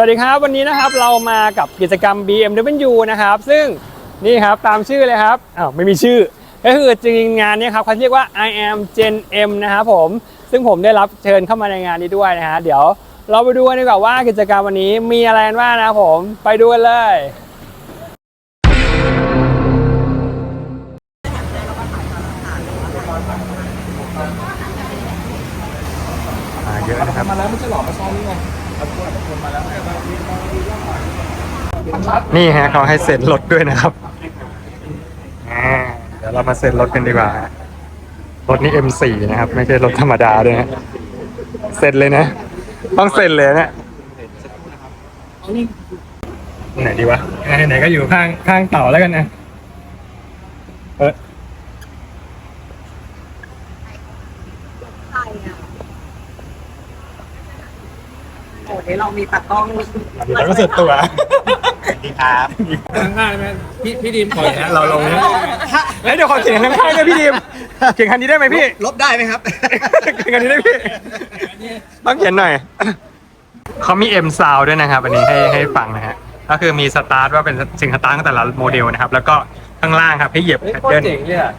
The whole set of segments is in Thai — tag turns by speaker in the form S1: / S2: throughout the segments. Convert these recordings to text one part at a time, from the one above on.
S1: วัสดีครับ วันนี้นะครับเรามากับกิจกรรม BMW นะครับ ซึ่งนี่ครับตามชื่อเลยครับอ้าวไม่มีชื่อ ก็คือจริงงานนี้ครับเขาเรียกว่า I am Gen M นะครับผม ซึ่งผมได้รับเชิญเข้ามาในงานนี้ด้วยนะฮะเดี๋ยวเราไปดูกันดีกว่าว่ากิจกรรมวันนี้มีอะไรกันบ้างนะครับผมไปดูกันเลยมาเยอะนะครับ
S2: มาแล้วไม่ใช่หรอมาซ้อมนี่ไง
S1: นี่ฮะเขาให้เซ็นรถด้วยนะครับอ่าเดี๋ยวเรามาเซ็นรถกันดีกว่า รถนี้ M4 นะครับ ไม่ใช่รถธรรมดาด้วยนะเซ็นเลยนะ ต้องเซ็นเลยนะไหนดีวะอะไหนๆก็อยู่ข้างข้างเต่าแล้วกันนะเออ
S3: โอ้เดี๋ยวเรามีตากล้อง
S1: แล้วก็สุดตัว
S2: ดีครับง่ายไหมพี่พี่ดีมขอนะ
S1: เราลงนะเฮ้ยเดี๋ยวขอเขียนข้างๆด้วยพี่ดิมเขียนคันนี้ได้ไหมพี่
S2: ลบได้ไหมครับ
S1: เขียนคันนี้ได้พี่ต้องเขียนหน่อยเขามี M sound ด้วยนะครับ อันนี้ให้ให้ฟังนะฮะก็คือมีสตาร์ทว่าเป็นสิ่งสตาร์ทของแต่ละโมเดลนะครับ แล้วก็ข้างล่างครับให้เหยียบ
S2: เฮ้ย
S1: แพด
S2: โคต
S1: เดิ
S2: ร
S1: ล
S2: เจ๋งเลยอะ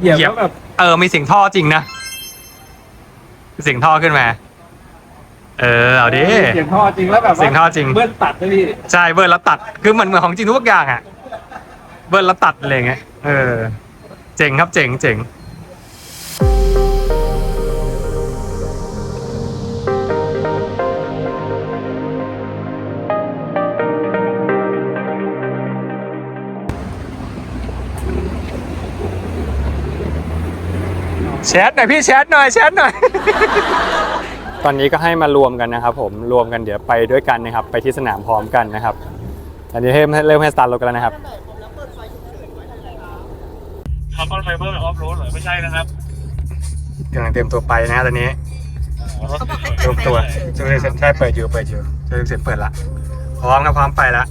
S2: เหยียบแล้วแบบ
S1: เออมีเสียงท่อจริงนะเสียงท่อขึ้นมา เออเอาดิ
S2: เสียงท่อจริงแล้วแบบว่า
S1: เสียงท่อจริง
S2: เบิ้ลตัดด้วยพี่
S1: ใช่เบิร์นแล้วตัดคือเหมือนเหมือนของจริงทุกอย่างอะ เบิร์นแล้วตัดอะไรอย่างเงี้ยเออ เจ๋งครับเจ๋งเจ๋งแชทหน่อยพี่แชทหน่อยแชทหน่อย ตอนนี้ก็ให้มารวมกันนะครับผมรวมกันเดี๋ยวไปด้วยกันนะครับ ไปที่สนามพร้อมกันนะครับตอนนี้เริ่มเริ่มให้สตาร์ทรถกันแล้วนะครับ
S4: คาร์บอนไฟเบอร์ออฟโรดเหรอไม่ใช่นะครับ
S1: กำลังเตรียมตัวไปนะตอนนี้
S3: เขาบอกให้
S1: เตรียมตัวใช่ใช่เปิดอยู่เปิดอยู่ใช่เสร็จเปิดละพร้อมครับพร้อมไปละ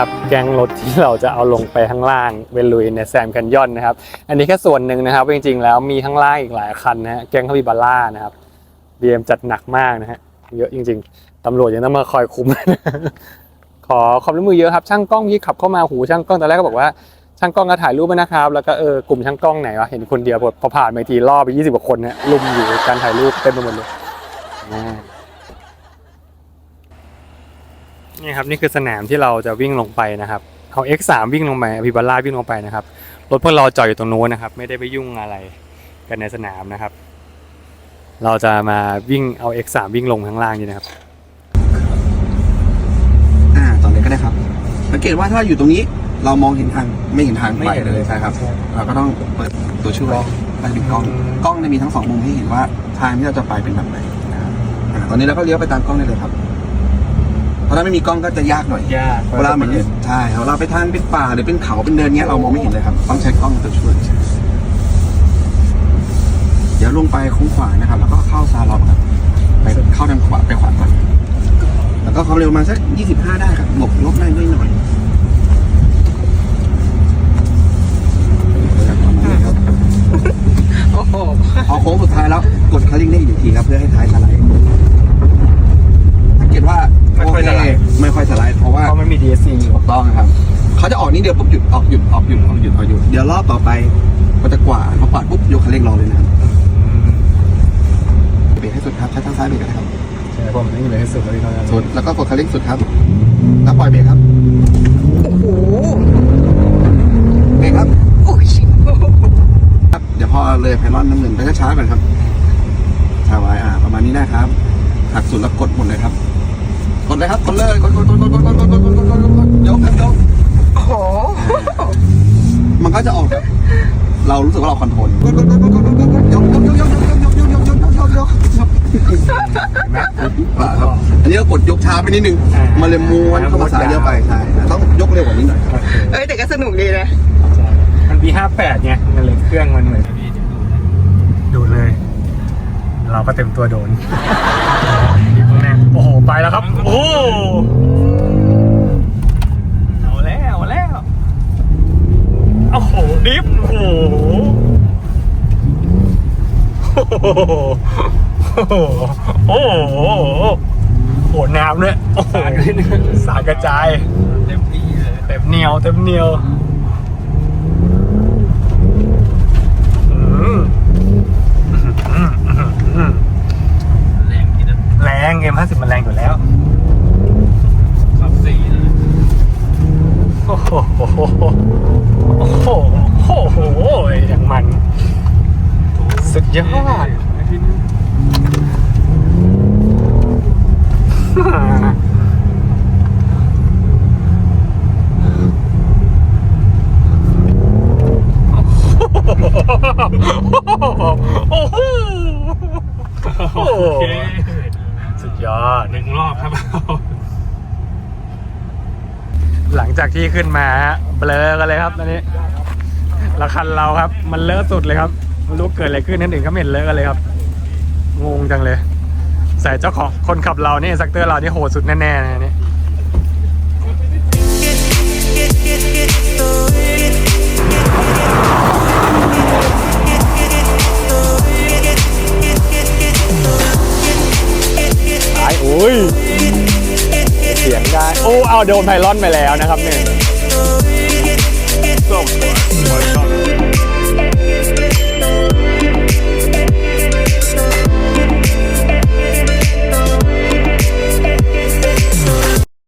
S1: ครับแกงรถที่เราจะเอาลงไปข้างล่างเวลุยในแซมแคนยอนนะครับ อันนี้แค่ส่วนหนึ่งนะครับ จริงๆ แล้วมีข้างล่างอีกหลายคันนะฮะแกงคาบิบาร่านะครับบีเอ็มจัดหนักมากนะฮะเยอะจริง ๆตำรวจยังต้องมาคอยคุม ขอความร่วมมือเยอะครับ ช่างกล้องยี่ขับเข้ามาหูช่างกล้องตอนแรกก็บอกว่าช่างกล้องก็ถ่ายรูปไว้นะครับ แล้วก็เออกลุ่มช่างกล้องไหนวะเห็นคนเดียวพอผ่านไปทีรอบไปยี่สิบกว่าคนเนี่ยลุมอยู่การถ่ายรูปเต็มไปหมดเลยอ่า นี่ครับนี่คือสนามที่เราจะวิ่งลงไปนะครับเอา X3 วิ่งลงไปพิบาร่าวิ่งลงไปนะครับรถพวกเราจอดอยู่ตรงนู้นนะครับ ไม่ได้ไปยุ่งอะไรกันในสนามนะครับ เราจะมาวิ่งเอา X3 วิ่งลงข้างล่างนี่นะครับ
S5: อ่าต่อเลยก็ได้ครับสังเกตว่าถ้าเราอยู่ตรงนี้เรามองเห็นทางไม่เห็นทาง
S2: ไม่
S5: ไป
S2: เห็น
S5: เล
S2: เลยย
S5: ใช่ครับเราก็ต้องเปิดตัวช่วยการปิดกล้องกล้องเนี่ยมีทั้งสองมุมให้เห็นว่าทางที่เราจะไปเป็นแบบไหนนะครับอ่าตอนนี้เราก็เลี้ยวไปตามกล้องได้เลยครับ เพราะถ้าไม่มีกล้องก็จะยากหน่อย
S2: ยาก
S5: เวลาเหมือนใช่เวลาไปทางเป็นป่าหรือเป็นเขาเป็นเนินเงี้ยเรามองไม่เห็นเลยครับ ต้องใช้กล้องตัวช่วยเดี๋ยวลงไปโค้งขวานะครับ แล้วก็เข้าซาลอนครับไปเข้าทางขวาไปขวาก่อนแล้วก็ความเร็วประมาณสัก 25 ได้ครับบวกลบได้นิดหน่อยประมาณนี้ครับ
S3: โอ้โห
S5: พอโค้งสุดท้ายแล้วกดคันเร่งได้อีกหนึ่งทีครับ เพื่อให้ท้ายสไลด์ ต้
S1: อ
S5: งครับเขาจะออกนี่เดียวปุ๊บหยุดออกหยุดออกหยุดออกหยุดออกหยุดเดี๋ยวรอบต่อไปก็จะกว่าดพอกวาดปุ๊บยกคันเร่งรอเลยนะครับเบรกให้สุดครับใช้ทางซ้ายเบรกกันนะครับ
S1: ใช่ผมนี่เลยที่สุดเลยที่เขาจะ
S5: สุดแล้วก็กดคันเร่งสุดครับแล้วปล่อยเบรกครับ
S3: โอ้โห
S5: เบรกครับ
S3: โอ้ย
S5: ครับเดี๋ยวพอเลยไพลอนน้ำเงินไปช้าๆก่อนครับช้าไว้อ่าประมาณนี้ได้ครับหักสุดแล้วกดหมดเลยครับ กดเลยครับกดเลยกดกดกดกดกดกดกดกดกดกดกดยกครับยก
S3: โอ้โห
S5: มันก็จะออกแบบเรารู้สึกว่าเราคอนโทรลกดกดกดกดกดกดกดยกยกยกยกยกยกยกยกยกยกยกยกครับอันนี้ก็กดยกช้าไปนิดนึงมันเลยม้วนเข้ามาสายเยอะไปใช่ต้องยกเร็วกว่านี้หน่อย
S3: เอ้ยแต่ก็สนุกดีนะ
S1: มัน58ไงมันเลยเครื่องมันเหมือนดูเลย เราก็เต็มตัวโดน อ้โห ไปแล้วครับ โอ้เอาแล้วเอาแล้วโอ้โห ดิฟโอ้โหโอ้โหโอ้โหโอ้โหน้ำด้วยโอ้โหสารกระจาย
S2: เต็มที่เลย
S1: เต็มเหนียว เต็มเหนียวอืมอืมอืมอืม
S2: แรงที่นั่น
S1: แรงเอ็มห้าสิบมันแรงอยู่แล้ว
S2: ขับสี่เลย
S1: โอ้โหโอ้โหโอ้โหโอ้โหอย่างมัน สุดยอดโอ้โห
S2: โอเค
S1: สุดยอด
S2: หนึ่งรอบครับ
S1: หลังจากที่ขึ้นมาฮะเบลอกันเลยครับตอนนี้แล้วคันเราครับ มันเลอะสุดเลยครับไม่รู้เกิดอะไรขึ้นนั่นอื่นเขาไม่เห็นเลอะกันเลยครับ งงจังเลย ใส่เจ้าของคนขับเรานี่สักเตอร์เรานี่โหดสุดแน่ๆนะเนี่ย เอาโดนไพลอนไปแล้วนะครับหนึ่ง
S4: ส่งหัวชอบ